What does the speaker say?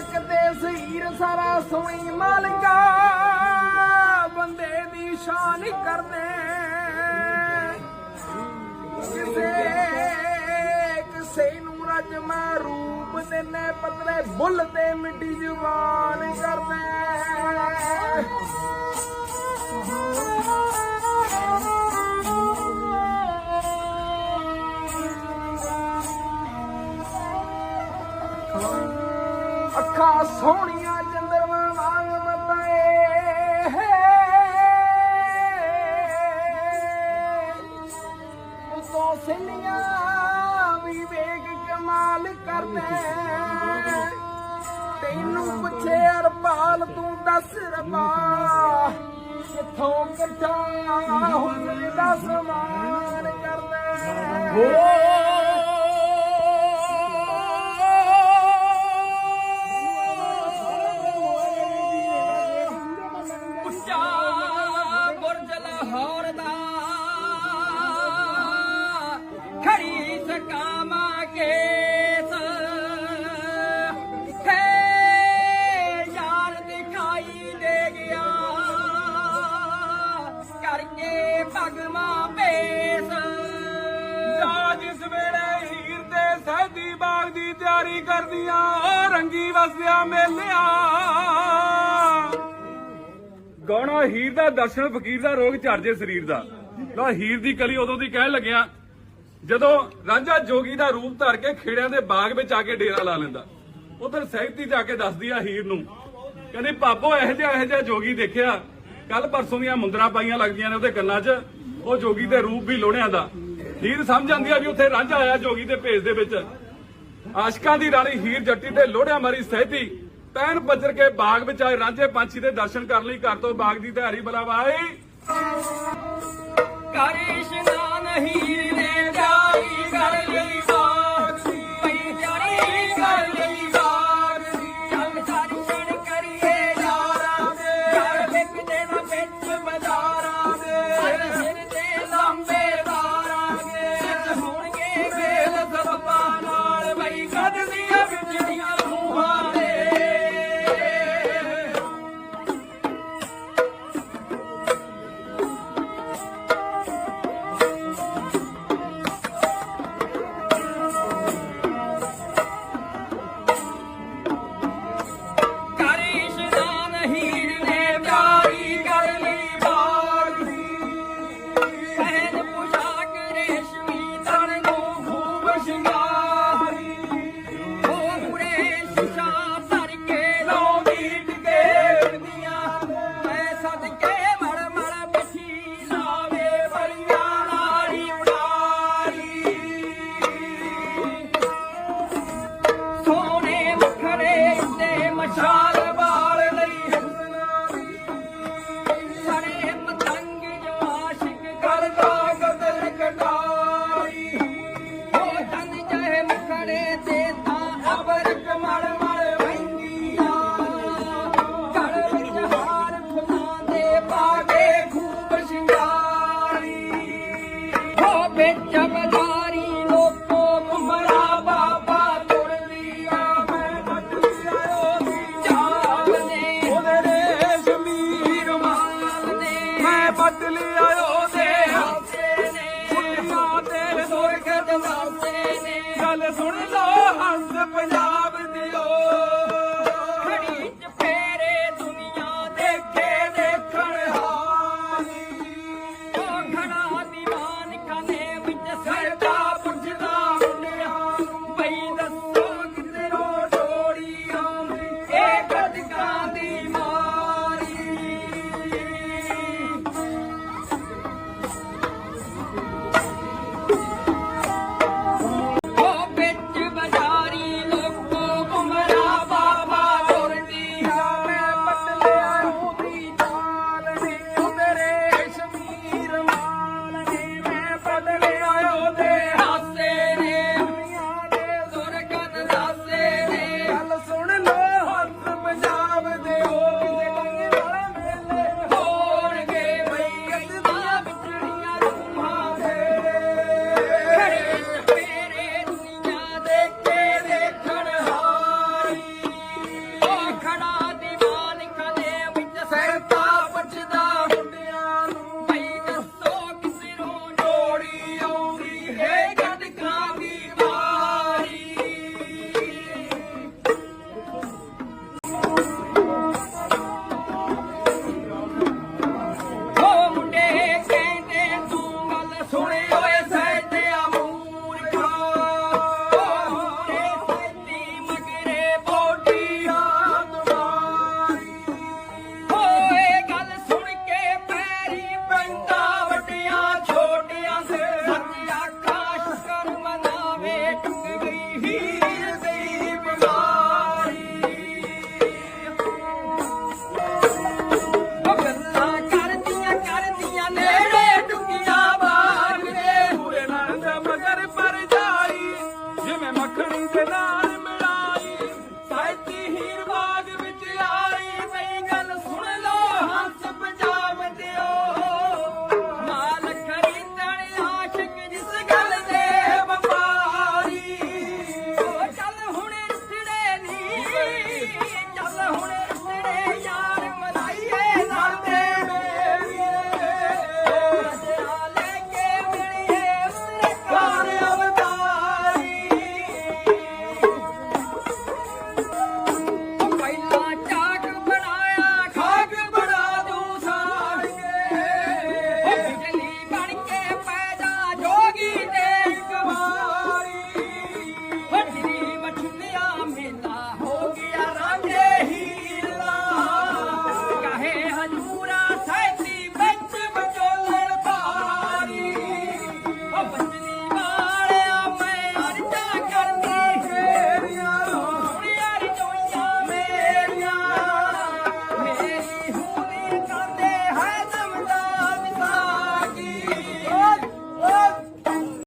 ਚੱਕਦੇ ਸਹੀਰ ਸਾਰਾ ਸੋਈ ਮਾਲਕਾ, ਬੰਦੇ ਦੀ ਸ਼ਾਨ ਕਰਦੇ। ਕਿਸੇ ਕਿਸੇ ਨੂੰ ਰਜਮਾ ਰੂਪ ਦਿਨੇ ਪਤਲੇ ਬੁੱਲ ਤੇ ਮਿੱਟੀ ਜਵਾਨ ਕਰਦੇ। ਅੱਖਾਂ ਸੋਹਣੀਆਂ ਚੰਦਰਮਾ ਵਾਂਗ ਮਤਾਏ ਉਤੋਂ ਸਿੰਨੀਆਂ ਵੀ ਕਮਾਲ ਕਰਦੇ। ਤੈਨੂੰ ਪੁੱਛੇ ਅਰਪਾਲ, ਤੂੰ ਦੱਸ ਰਬਾ ਕਿੱਥੋਂ ਕਿੱਥਾ ਹੁਸਨ ਦਾ ਸਮਾਨ ਕਰਦੇ। ਕਰਕੇ ਭਗਵਾ ਭੇਸ। ਰਾਜ ਵੇਲੇ ਹੀਰ ਤੇ ਸਹਿਦੀ ਬਾਗ ਦੀ ਤਿਆਰੀ ਕਰਦੀਆਂ ਰੰਗੀ ਵਸਿਆ ਮੇਲਿਆ। ਗਾਉਣਾ ਹੀਰ ਦਾ ਦਰਸ਼ਨ, ਫਕੀਰ ਦਾ ਰੋਗ ਝੜ ਜੇ ਸਰੀਰ ਦਾ। ਲੋ ਹੀਰ ਦੀ ਕਲੀ ਉਦੋਂ ਦੀ ਕਹਿਣ ਲੱਗਿਆ, ਜਦੋਂ ਰਾਂਝਾ ਜੋਗੀ ਦਾ ਰੂਪ ਧਰ ਕੇ ਖੇੜਿਆਂ ਦੇ ਬਾਗ ਵਿੱਚ ਆ ਕੇ ਡੇਰਾ ਲਾ ਲੈਂਦਾ। ਉਧਰ ਸਹਿਤੀ ਜਾ ਕੇ ਦੱਸਦੀ ਆ ਹੀਰ ਨੂੰ, ਕਹਿੰਦੀ, ਭਾਬੋ, ਇਹੋ ਜਿਹਾ ਇਹੋ ਜਿਹਾ ਜੋਗੀ ਦੇਖਿਆ ਕੱਲ ਪਰਸੋਂ ਦੀਆਂ ਮੁੰਦਰਾਂ ਪਾਈਆਂ ਲੱਗਦੀਆਂ ਨੇ ਉਹਦੇ ਕੰਨਾਂ 'ਚ। ਉਹ ਜੋਗੀ ਦੇ ਰੂਪ ਵੀ ਲੋਹਣਿਆਂ ਦਾ। ਹੀਰ ਸਮਝ ਜਾਂਦੀ ਆ ਵੀ ਉੱਥੇ ਰਾਂਝਾ ਆਇਆ ਜੋਗੀ ਦੇ ਭੇਸ ਦੇ ਵਿੱਚ। ਆਸ਼ਕਾਂ ਦੀ ਰਾਣੀ ਹੀਰ ਜੱਟੀ ਤੇ ਲੋੜਿਆਂ ਮਾਰੀ ਸਹਿਤੀ। ਪੈਨ ਪੱਜਰ ਕੇ ਬਾਗ ਵਿੱਚ ਆਏ ਰਾਂਝੇ ਪੰਛੀ ਦੇ ਦਰਸ਼ਨ ਕਰਨ ਲਈ ਘਰ ਤੋਂ ਬਾਗ ਦੀ ਤਿਆਰੀ ਬੁਲਾਵਾਈ। ਕਰੀ ਇਸ਼ਨਾਨ ਹੀਰ ਜਾਈ ਕਰ ¡Suscríbete al!